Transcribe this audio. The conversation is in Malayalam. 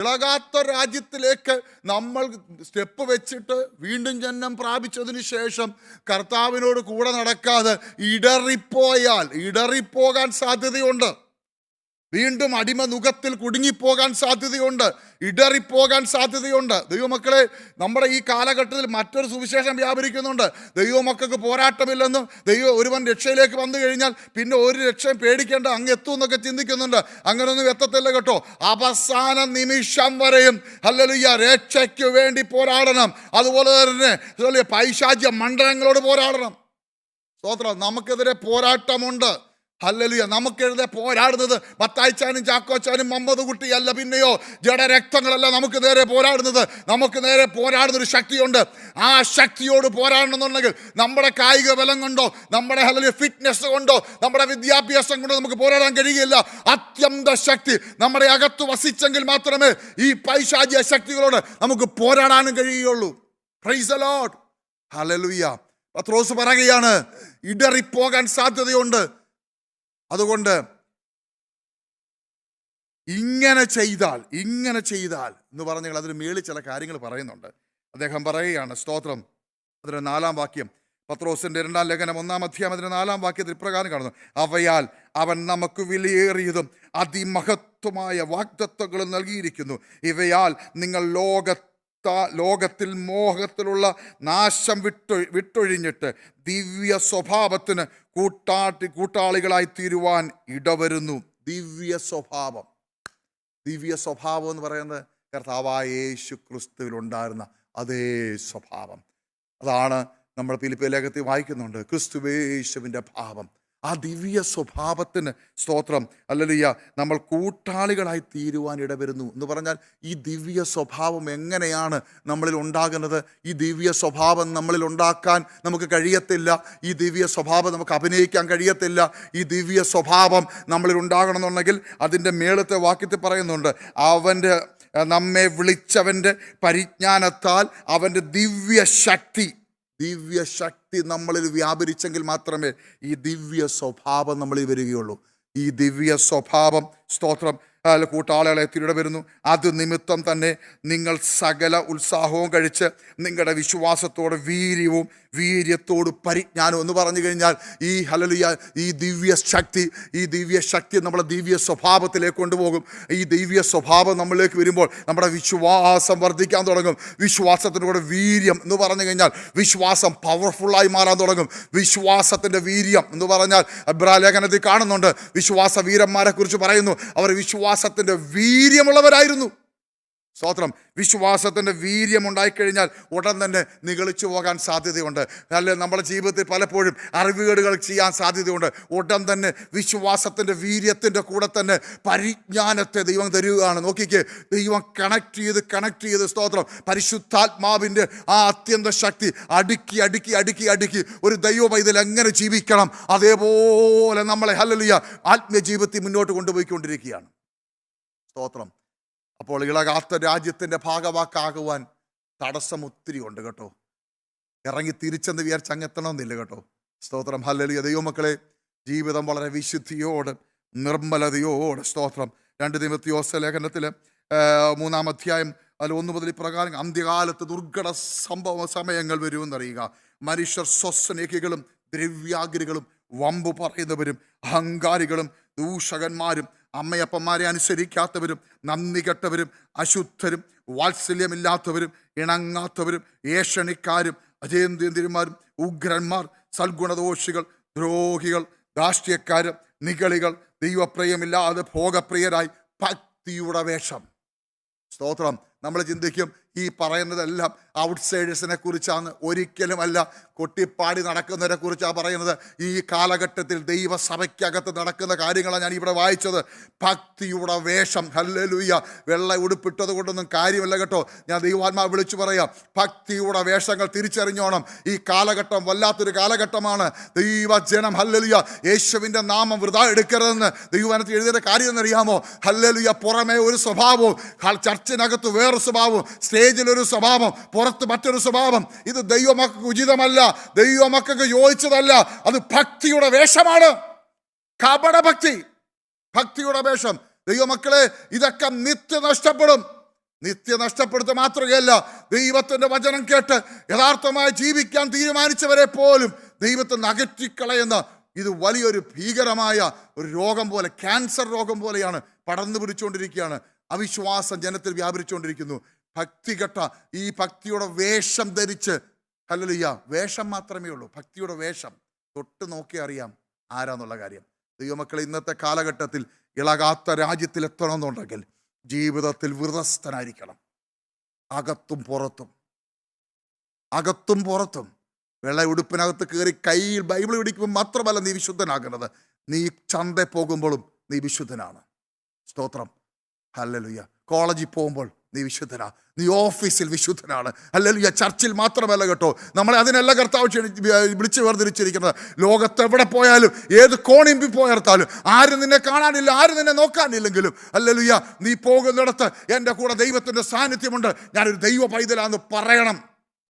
ഇളകാത്ത രാജ്യത്തിലേക്ക് നമ്മൾ സ്റ്റെപ്പ് വെച്ചിട്ട് വീണ്ടും ജന്മം പ്രാപിച്ചതിന് ശേഷം കർത്താവിനോട് കൂടെ നടക്കാതെ ഇടറിപ്പോയാൽ ഇടറിപ്പോകാൻ സാധ്യതയുണ്ട്. വീണ്ടും അടിമ നുഖത്തിൽ കുടുങ്ങിപ്പോകാൻ സാധ്യതയുണ്ട് ഇടറിപ്പോകാൻ സാധ്യതയുണ്ട്. ദൈവമക്കളെ നമ്മുടെ ഈ കാലഘട്ടത്തിൽ മറ്റൊരു സുവിശേഷം വ്യാപരിക്കുന്നുണ്ട്. ദൈവമക്കൾക്ക് പോരാട്ടമില്ലെന്നും ദൈവം ഒരുവൻ രക്ഷയിലേക്ക് വന്നു കഴിഞ്ഞാൽ പിന്നെ ഒരു രക്ഷയും പേടിക്കേണ്ട അങ്ങ് എത്തും എന്നൊക്കെ ചിന്തിക്കുന്നുണ്ട്. അങ്ങനൊന്നും എത്തത്തില്ല കേട്ടോ. അവസാന നിമിഷം വരെയും അല്ലലുയ്യ രക്ഷയ്ക്ക് വേണ്ടി പോരാടണം. അതുപോലെ തന്നെ പൈശാചിക മണ്ഡലങ്ങളോട് പോരാടണം. സ്തോത്രം. നമുക്കെതിരെ പോരാട്ടമുണ്ട്. ഹല്ലലുയ. നമുക്കെഴുതെ പോരാടുന്നത് മത്തായിച്ചാനും ചാക്കോച്ചാനും മമ്മദ് കുട്ടിയല്ല പിന്നെയോ? ജഡരക്തങ്ങളല്ല നമുക്ക് നേരെ പോരാടുന്നത്. നമുക്ക് നേരെ പോരാടുന്ന ഒരു ശക്തിയുണ്ട്. ആ ശക്തിയോട് പോരാടണമെന്നുണ്ടെങ്കിൽ നമ്മുടെ കായിക ബലം കൊണ്ടോ നമ്മുടെ ഹലലി ഫിറ്റ്നസ് കൊണ്ടോ നമ്മുടെ വിദ്യാഭ്യാസം കൊണ്ടോ നമുക്ക് പോരാടാൻ കഴിയുകയില്ല അത്യന്ത ശക്തി നമ്മുടെ അകത്ത് വസിച്ചെങ്കിൽ മാത്രമേ ഈ പൈശാചിക ശക്തികളോട് നമുക്ക് പോരാടാനും കഴിയുകയുള്ളൂ. പ്രൈസ് ലോഡ് ഹലലുയ പത്രോസ് പറയുകയാണ് ഇടറിപ്പോകാൻ സാധ്യതയുണ്ട്. അതുകൊണ്ട് ഇങ്ങനെ ചെയ്താൽ ഇങ്ങനെ ചെയ്താൽ എന്ന് പറഞ്ഞാൽ അതിന് മേളിൽ ചില കാര്യങ്ങൾ പറയുന്നുണ്ട്. അദ്ദേഹം പറയുകയാണ് സ്തോത്രം. അതിന് നാലാം വാക്യം. പത്രോസിന്റെ രണ്ടാം ലേഖനം ഒന്നാം അധ്യായം അതിന്റെ നാലാം വാക്യത്തിൽ ഇപ്രകാരം കാണുന്നു. അവയാൽ അവൻ നമുക്ക് വിലയേറിയതും അതിമഹത്വമായ വാഗ്ദത്വങ്ങളും നൽകിയിരിക്കുന്നു. ഇവയാൽ നിങ്ങൾ ലോക ലോകത്തിൽ മോഹത്തിലുള്ള നാശം വിട്ടൊ വിട്ടൊഴിഞ്ഞിട്ട് ദിവ്യ സ്വഭാവത്തിന് കൂട്ടാട്ടി കൂട്ടാളികളായി തീരുവാൻ ഇടവരുന്നു. ദിവ്യ സ്വഭാവം. ദിവ്യ സ്വഭാവം എന്ന് പറയുന്നത് കർത്താവായ യേശു ക്രിസ്തുവിൽ ഉണ്ടായിരുന്ന അതേ സ്വഭാവം. അതാണ് നമ്മൾ ഫിലിപ്പിയ ലേഖത്തിൽ വായിക്കുന്നുണ്ട്. ക്രിസ്തുവേശുവിന്റെ ഭാവം. ആ ദിവ്യ സ്വഭാവത്തിന് സ്തോത്രം. അല്ലല്ലയ്യ നമ്മൾ കൂട്ടാളികളായി തീരുവാൻ ഇടവരുന്നു. എന്ന് പറഞ്ഞാൽ ഈ ദിവ്യ സ്വഭാവം എങ്ങനെയാണ് നമ്മളിൽ ഉണ്ടാകുന്നത്? ഈ ദിവ്യ സ്വഭാവം നമ്മളിൽ ഉണ്ടാക്കാൻ നമുക്ക് കഴിയത്തില്ല. ഈ ദിവ്യ സ്വഭാവം നമുക്ക് അഭിനയിക്കാൻ കഴിയത്തില്ല. ഈ ദിവ്യ സ്വഭാവം നമ്മളിൽ ഉണ്ടാകണമെന്നുണ്ടെങ്കിൽ അതിന്റെ മേളത്തെ വാക്യത്തിൽ പറയുന്നുണ്ട് അവന്റെ നമ്മെ വിളിച്ചവന്റെ പരിജ്ഞാനത്താൽ അവന്റെ ദിവ്യ ശക്തി ദിവ്യ ശക്തി നമ്മളിൽ വ്യാപരിച്ചെങ്കിൽ മാത്രമേ ഈ ദിവ്യ സ്വഭാവം നമ്മളിൽ വരികയുള്ളൂ. ഈ ദിവ്യ സ്വഭാവം സ്തോത്രം അല്ല, കൂട്ടാളികളെ തിരിടെ വരുന്നു അത് നിമിത്തം തന്നെ നിങ്ങൾ സകല ഉത്സാഹവും കഴിച്ച് നിങ്ങളുടെ വിശ്വാസത്തോട് വീര്യവും വീര്യത്തോട് പരിജ്ഞാനവും എന്ന് പറഞ്ഞു കഴിഞ്ഞാൽ ഈ ഹലലിയ ഈ ദിവ്യ ശക്തി ഈ ദിവ്യ ശക്തി നമ്മളെ ദിവ്യ സ്വഭാവത്തിലേക്ക് കൊണ്ടുപോകും. ഈ ദിവ്യ സ്വഭാവം നമ്മളിലേക്ക് വരുമ്പോൾ നമ്മുടെ വിശ്വാസം വർദ്ധിക്കാൻ തുടങ്ങും. വിശ്വാസത്തിന്റെ കൂടെ വീര്യം എന്ന് പറഞ്ഞു കഴിഞ്ഞാൽ വിശ്വാസം പവർഫുള്ളായി മാറാൻ തുടങ്ങും. വിശ്വാസത്തിന്റെ വീര്യം എന്ന് പറഞ്ഞാൽ അബ്രാലേഖനത്തിൽ കാണുന്നുണ്ട്. വിശ്വാസ വീരന്മാരെക്കുറിച്ച് പറയുന്നു. അവർ വിശ്വാസത്തിന്റെ വീര്യമുള്ളവരായിരുന്നു. സ്തോത്രം. വിശ്വാസത്തിന്റെ വീര്യം ഉണ്ടായിക്കഴിഞ്ഞാൽ ഉടൻ തന്നെ നിഗളിച്ചു പോകാൻ സാധ്യതയുണ്ട്. അല്ലെ നമ്മുടെ ജീവിതത്തിൽ പലപ്പോഴും അറിവുകേടുകൾ ചെയ്യാൻ സാധ്യതയുണ്ട്. ഉടൻ തന്നെ വിശ്വാസത്തിന്റെ വീര്യത്തിന്റെ കൂടെ തന്നെ പരിജ്ഞാനത്തെ ദൈവം തരികയാണ്. നോക്കിക്ക് ദൈവം കണക്ട് ചെയ്ത് കണക്ട് ചെയ്ത് സ്തോത്രം. പരിശുദ്ധാത്മാവിന്റെ ആ അത്യന്ത ശക്തി അടുക്കി അടുക്കി അടുക്കി അടുക്കി ഒരു ദൈവം ഇതിൽ എങ്ങനെ ജീവിക്കണം? അതേപോലെ നമ്മളെ ഹലലിയ ആത്മീയ ജീവിതത്തിൽ മുന്നോട്ട് കൊണ്ടുപോയിക്കൊണ്ടിരിക്കുകയാണ്. സ്തോത്രം. അപ്പോൾ ഇളകാത്ത രാജ്യത്തിന്റെ ഭാഗവാക്കാകുവാൻ തടസ്സം ഒത്തിരി ഉണ്ട് കേട്ടോ. ഇറങ്ങി തിരിച്ചെന്ന് വിചാരിച്ച് അങ്ങെത്തണമെന്നില്ല കേട്ടോ. സ്തോത്രം. ഹല്ലലിയ. ദൈവമക്കളെ ജീവിതം വളരെ വിശുദ്ധിയോട് നിർമ്മലതയോട് സ്തോത്രം. രണ്ട് നിമിത്തിയോസ ലേഖനത്തിൽ മൂന്നാം അധ്യായം അതിൽ ഒന്ന് മുതൽ ഇപ്രകാരം അന്ത്യകാലത്ത് ദുർഘട സംഭവ സമയങ്ങൾ വരുമെന്നറിയുക. മനുഷ്യർ സ്വസ്നേഹികളും ദ്രവ്യാഗ്രികളും വമ്പ് പറയുന്നവരും അഹങ്കാരികളും ദൂഷകന്മാരും അമ്മയപ്പന്മാരെ അനുസരിക്കാത്തവരും നന്ദി കെട്ടവരും അശുദ്ധരും വാത്സല്യമില്ലാത്തവരും ഇണങ്ങാത്തവരും ഏഷണിക്കാരും അജയന്തിന്തിരിമാരും ഉഗ്രന്മാർ സൽഗുണദോഷികൾ ദ്രോഹികൾ രാഷ്ട്രീയക്കാർ നികളികൾ ദൈവപ്രിയമില്ലാതെ ഭോഗപ്രിയരായി ഭക്തിയുടെ വേഷം. സ്തോത്രം. നമ്മൾ ചിന്തിക്കും ഈ പറയുന്നതെല്ലാം ഔട്ട്സൈഡേഴ്സിനെ കുറിച്ചാണ്. ഒരിക്കലുമല്ല കൊട്ടിപ്പാടി നടക്കുന്നവരെ കുറിച്ചാണ് പറയുന്നത്. ഈ കാലഘട്ടത്തിൽ ദൈവസഭയ്ക്കകത്ത് നടക്കുന്ന കാര്യങ്ങളാണ് ഞാൻ ഇവിടെ വായിച്ചത്. ഭക്തിയുടെ വേഷം. ഹല്ലലുയ്യ വെള്ള ഉടുപ്പിട്ടത് കൊണ്ടൊന്നും കാര്യമല്ല കേട്ടോ. ഞാൻ ദൈവാത്മാവ് വിളിച്ചു പറയാം. ഭക്തിയുടെ വേഷങ്ങൾ തിരിച്ചറിഞ്ഞോണം. ഈ കാലഘട്ടം വല്ലാത്തൊരു കാലഘട്ടമാണ്. ദൈവജനം. ഹല്ലലുയ. യേശുവിന്റെ നാമം വൃതാ എടുക്കരുതെന്ന് ദൈവനത്തിൽ എഴുതിയ കാര്യം എന്നറിയാമോ ഹല്ലലുയ. പുറമേ ഒരു സ്വഭാവവും ചർച്ചിനകത്ത് വേറൊരു സ്വഭാവവും സ്റ്റേജിലൊരു സ്വഭാവം പുറത്ത് മറ്റൊരു സ്വഭാവം. ഇത് ദൈവമക്കൾക്ക് ഉചിതമല്ല. ദൈവമക്കൾക്ക് യോജിച്ചതല്ല. അത് ഭക്തിയുടെ വേഷമാണ്. കപടഭക്തി. ഭക്തിയുടെ വേഷം. ദൈവമക്കളെ ഇതൊക്കെ നിത്യ നഷ്ടപ്പെടും. നിത്യ നഷ്ടപ്പെടുത്ത മാത്രമല്ല ദൈവത്തിന്റെ വചനം കേട്ട് യഥാർത്ഥമായി ജീവിക്കാൻ തീരുമാനിച്ചവരെ പോലും ദൈവത്തെ നകറ്റിക്കളയുന്ന ഇത് വലിയൊരു ഭീകരമായ ഒരു രോഗം പോലെ ക്യാൻസർ രോഗം പോലെയാണ് പടർന്നു പിടിച്ചുകൊണ്ടിരിക്കുകയാണ്. അവിശ്വാസം ജനത്തിൽ വ്യാപരിച്ചുകൊണ്ടിരിക്കുന്നു. ഭക്തികെട്ട ഈ ഭക്തിയുടെ വേഷം ധരിച്ച്. ഹല്ലേലൂയ. വേഷം മാത്രമേ ഉള്ളൂ. ഭക്തിയുടെ വേഷം. തൊട്ട് നോക്കി അറിയാം ആരാന്നുള്ള കാര്യം. ദൈവമക്കൾ ഇന്നത്തെ കാലഘട്ടത്തിൽ ഇളകാത്ത രാജ്യത്തിൽ എത്തണമെന്നുണ്ടെങ്കിൽ ജീവിതത്തിൽ വ്രതസ്ഥനായിരിക്കണം അകത്തും പുറത്തും. അകത്തും പുറത്തും. വെള്ള ഉടുപ്പിനകത്ത് കയറി കയ്യിൽ ബൈബിൾ പിടിക്കുമ്പോൾ മാത്രമല്ല നീ വിശുദ്ധനാകുന്നത്. നീ ചന്ത പോകുമ്പോഴും നീ വിശുദ്ധനാണ്. സ്തോത്രം. ഹല്ലലുയ്യ കോളേജിൽ പോകുമ്പോൾ നീ വിശുദ്ധനാ. നീ ഓഫീസിൽ വിശുദ്ധനാണ്. അല്ലെങ്കിൽ ചർച്ചിൽ മാത്രമല്ല കേട്ടോ. നമ്മളെ അതിനല്ല കർത്താവ് വിളിച്ചു വേർതിരിച്ചിരിക്കുന്നത്. ലോകത്ത് എവിടെ പോയാലും ഏത് കോണിമ്പി പോയർത്താലും ആരും നിന്നെ കാണാനില്ല ആരും നിന്നെ നോക്കാനില്ലെങ്കിലും. അല്ലെങ്കിൽ നീ പോകുന്നിടത്ത് എന്റെ കൂടെ ദൈവത്തിന്റെ സാന്നിധ്യമുണ്ട്. ഞാനൊരു ദൈവ പൈതലാന്ന് പറയണം.